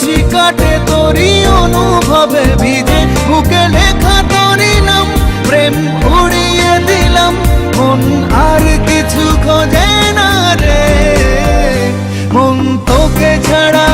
নিশি কাটে তরি অনুভবে ভিজে। বুকে লেখা তোরি প্রেম উড়িয়ে দিলাম। মন আর কিছু খোঁজে না রে। মন তোকে ছাড়া